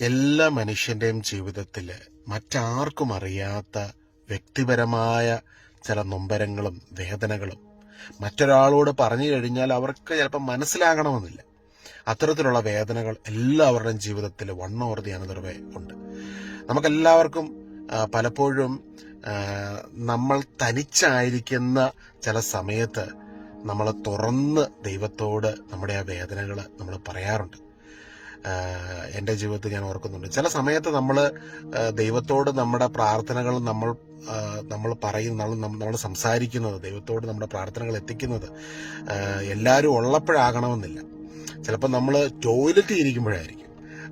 എല്ലാ മനുഷ്യന്റെയും ജീവിതത്തിൽ മറ്റാർക്കും അറിയാത്ത വ്യക്തിപരമായ ചില നൊമ്പരങ്ങളും വേദനകളും മറ്റൊരാളോട് പറഞ്ഞു കഴിഞ്ഞാൽ അവർക്ക് ചിലപ്പോൾ മനസ്സിലാകണമെന്നില്ല. അത്തരത്തിലുള്ള വേദനകൾ എല്ലാവരുടെയും ജീവിതത്തിൽ one or the another way ഉണ്ട്. നമുക്കെല്ലാവർക്കും പലപ്പോഴും നമ്മൾ തനിച്ചായിരിക്കുന്ന ചില സമയത്ത് നമ്മൾ തുറന്ന് ദൈവത്തോട് നമ്മുടെ ആ വേദനകൾ നമ്മൾ പറയാറുണ്ട്. എന്റെ ജീവിതത്തിൽ ഞാൻ ഓർക്കുന്നുണ്ട്. ചില സമയത്ത് നമ്മൾ ദൈവത്തോട് നമ്മുടെ പ്രാർത്ഥനകൾ നമ്മൾ നമ്മൾ പറയുന്ന നമ്മൾ സംസാരിക്കുന്നത് ദൈവത്തോട് നമ്മുടെ പ്രാർത്ഥനകൾ എത്തിക്കുന്നത് എല്ലാവരും ഉള്ളപ്പോഴാകണമെന്നില്ല. ചിലപ്പോൾ നമ്മൾ ടോയ്ലറ്റിൽ ഇരിക്കുമ്പോഴായിരിക്കും.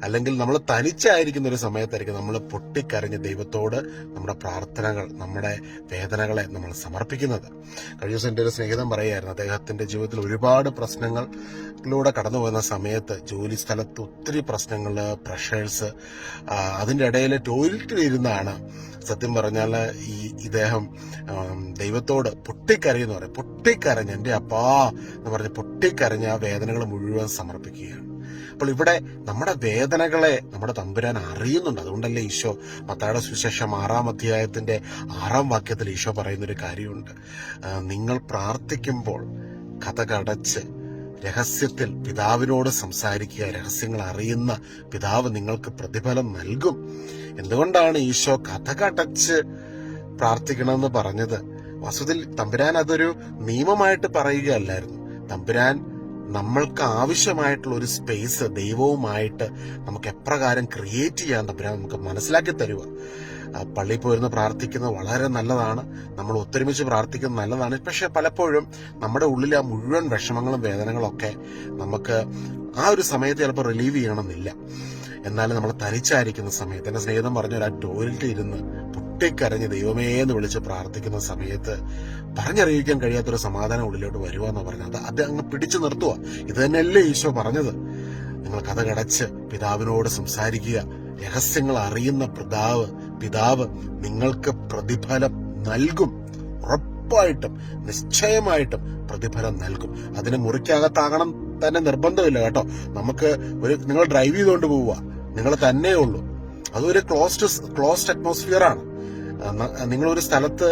അല്ലെങ്കിൽ നമ്മൾ തനിച്ചായിരിക്കുന്ന ഒരു സമയത്തായിരിക്കും നമ്മൾ പൊട്ടിക്കരഞ്ഞ് ദൈവത്തോട് നമ്മുടെ പ്രാർത്ഥനകൾ നമ്മുടെ വേദനകളെ നമ്മൾ സമർപ്പിക്കുന്നത്. കഴിഞ്ഞ ദിവസം എന്റെ ഒരു സ്നേഹിതം പറയുമായിരുന്നു അദ്ദേഹത്തിന്റെ ജീവിതത്തിൽ ഒരുപാട് പ്രശ്നങ്ങളിലൂടെ കടന്നു പോകുന്ന സമയത്ത് ജോലി സ്ഥലത്ത് ഒത്തിരി പ്രശ്നങ്ങൾ പ്രഷേഴ്സ് അതിന്റെ ഇടയിൽ ടോയ്ലറ്റിൽ ഇരുന്നാണ് സത്യം പറഞ്ഞാൽ ഈ ഇദ്ദേഹം ദൈവത്തോട് പൊട്ടിക്കരയെന്ന് പറയും. പൊട്ടിക്കരഞ്ഞ് എന്റെ അപ്പാ എന്ന് പറഞ്ഞ് പൊട്ടിക്കരഞ്ഞ് ആ വേദനകൾ മുഴുവൻ സമർപ്പിക്കുകയാണ്. അപ്പോൾ ഇവിടെ നമ്മുടെ വേദനകളെ നമ്മുടെ തമ്പുരാൻ അറിയുന്നുണ്ട്. അതുകൊണ്ടല്ലേ ഈശോ മത്തായുടെ സുവിശേഷം ആറാം അധ്യായത്തിന്റെ ആറാം വാക്യത്തിൽ ഈശോ പറയുന്നൊരു കാര്യമുണ്ട്. നിങ്ങൾ പ്രാർത്ഥിക്കുമ്പോൾ കഥ കടച്ച് രഹസ്യത്തിൽ പിതാവിനോട് സംസാരിക്കുക രഹസ്യങ്ങൾ അറിയുന്ന പിതാവ് നിങ്ങൾക്ക് പ്രതിഫലം നൽകും. എന്തുകൊണ്ടാണ് ഈശോ കഥ കടച്ച് പ്രാർത്ഥിക്കണമെന്ന് പറഞ്ഞത്? വസുതിൽ തമ്പുരാൻ അതൊരു നിയമമായിട്ട് പറയുകയല്ലായിരുന്നു. തമ്പുരാൻ നമ്മൾക്ക് ആവശ്യമായിട്ടുള്ള ഒരു സ്പേസ് ദൈവവുമായിട്ട് നമുക്ക് എപ്രകാരം ക്രിയേറ്റ് ചെയ്യാൻ തമ്പുരാൻ നമുക്ക് മനസ്സിലാക്കി തരുക. പള്ളിയിൽ പോയിരുന്ന് പ്രാർത്ഥിക്കുന്നത് വളരെ നല്ലതാണ്. നമ്മൾ ഒത്തൊരുമിച്ച് പ്രാർത്ഥിക്കുന്നത് നല്ലതാണ്. പക്ഷെ പലപ്പോഴും നമ്മുടെ ഉള്ളിൽ ആ മുഴുവൻ വിഷമങ്ങളും വേദനകളും ഒക്കെ നമുക്ക് ആ ഒരു സമയത്ത് ചിലപ്പോൾ റിലീവ് ചെയ്യണമെന്നില്ല. എന്നാലും നമ്മൾ തനിച്ചായിരിക്കുന്ന സമയത്ത് എന്റെ സ്നേഹിതം പറഞ്ഞ ഒരു ആ ടോയ്ലറ്റിൽ ഇരുന്ന് പൊട്ടിക്കരഞ്ഞ് ദൈവമേ എന്ന് വിളിച്ച് പ്രാർത്ഥിക്കുന്ന സമയത്ത് പറഞ്ഞറിയിക്കാൻ കഴിയാത്തൊരു സമാധാനം ഉള്ളിലോട്ട് വരുവാന്ന് പറഞ്ഞത്. അത് അങ്ങ് പിടിച്ചു നിർത്തുക ഇത് തന്നെയല്ലേ ഈശോ പറഞ്ഞത്. നിങ്ങൾ കഥ കടച്ച് പിതാവിനോട് സംസാരിക്കുക. രഹസ്യങ്ങൾ അറിയുന്ന പിതാവ് പിതാവ് നിങ്ങൾക്ക് പ്രതിഫലം നൽകും. ഉറപ്പായിട്ടും നിശ്ചയമായിട്ടും പ്രതിഫലം നൽകും. അതിന് മുറിക്കകത്താകണം തന്നെ നിർബന്ധമില്ല കേട്ടോ. നമുക്ക് ഒരു നിങ്ങൾ ഡ്രൈവ് ചെയ്തുകൊണ്ട് പോവുക. നിങ്ങൾ തന്നെ ഉള്ളൂ. അതൊരു ക്ലോസ്ഡ് ക്ലോസ്ഡ് അറ്റ്മോസ്ഫിയർ ആണ്. നിങ്ങൾ ഒരു സ്ഥലത്ത്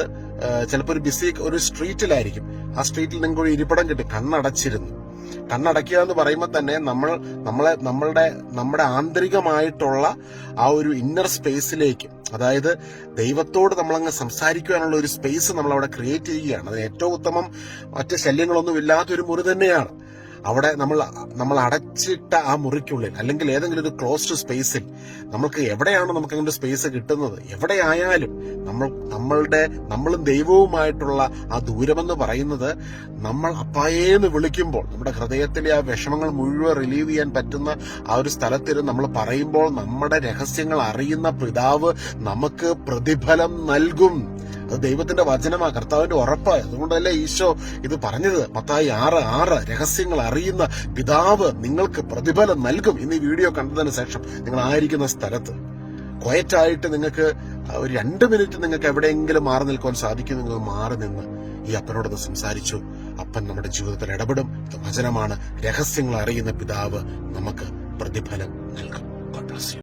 ചിലപ്പോൾ ഒരു ബിസി ഒരു സ്ട്രീറ്റിലായിരിക്കും ആ സ്ട്രീറ്റിൽ നിങ്ങൾക്ക് ഒരു ഇരിപ്പിടം കിട്ടി കണ്ണടച്ചിരുന്നു. കണ്ണടക്കുക എന്ന് പറയുമ്പോൾ തന്നെ നമ്മൾ നമ്മളെ നമ്മളുടെ നമ്മുടെ ആന്തരികമായിട്ടുള്ള ആ ഒരു ഇന്നർ സ്പേസിലേക്ക് അതായത് ദൈവത്തോട് നമ്മളങ്ങ് സംസാരിക്കുവാനുള്ള ഒരു സ്പേസ് നമ്മൾ അവിടെ ക്രിയേറ്റ് ചെയ്യുകയാണ്. അത് ഏറ്റവും ഉത്തമം മറ്റ് ശല്യങ്ങളൊന്നും ഇല്ലാത്തൊരു മുറി തന്നെയാണ്. അവിടെ നമ്മൾ നമ്മൾ അടച്ചിട്ട ആ മുറിക്കുള്ളിൽ അല്ലെങ്കിൽ ഏതെങ്കിലും ഒരു ക്ലോസ്ഡ് സ്പേസിൽ നമുക്ക് എവിടെയാണോ നമുക്ക് അങ്ങനെ സ്പേസ് കിട്ടുന്നത് എവിടെയായാലും നമ്മൾ നമ്മളുടെ നമ്മളും ദൈവവുമായിട്ടുള്ള ആ ദൂരമെന്ന് പറയുന്നത് നമ്മൾ അപ്പായേന്ന് വിളിക്കുമ്പോൾ നമ്മുടെ ഹൃദയത്തിലെ ആ വിഷമങ്ങൾ മുഴുവൻ റിലീവ് ചെയ്യാൻ പറ്റുന്ന ആ ഒരു സ്ഥലത്തിരുന്ന് നമ്മൾ പറയുമ്പോൾ നമ്മുടെ രഹസ്യങ്ങൾ അറിയുന്ന പിതാവ് നമുക്ക് പ്രതിഫലം നൽകും. അത് ദൈവത്തിന്റെ വചനമാ കർത്താവിന്റെ ഉറപ്പായി. അതുകൊണ്ടല്ലേ ഈശോ ഇത് പറഞ്ഞത്? പത്തായി ആറ് ആറ് രഹസ്യങ്ങൾ അറിയുന്ന പിതാവ് നിങ്ങൾക്ക് പ്രതിഫലം നൽകും. ഇന്ന് ഈ വീഡിയോ കണ്ടതിന് ശേഷം നിങ്ങൾ ആയിരിക്കുന്ന സ്ഥലത്ത് ക്വയറ്റായിട്ട് നിങ്ങൾക്ക് ഒരു രണ്ട് മിനിറ്റ് നിങ്ങൾക്ക് എവിടെയെങ്കിലും മാറി നിൽക്കുവാൻ സാധിക്കും നിങ്ങൾ മാറി നിന്ന് ഈ അപ്പനോടൊന്ന് സംസാരിച്ചു. അപ്പൻ നമ്മുടെ ജീവിതത്തിൽ ഇടപെടും. വചനമാണ്. രഹസ്യങ്ങൾ അറിയുന്ന പിതാവ് നമുക്ക് പ്രതിഫലം നൽകും.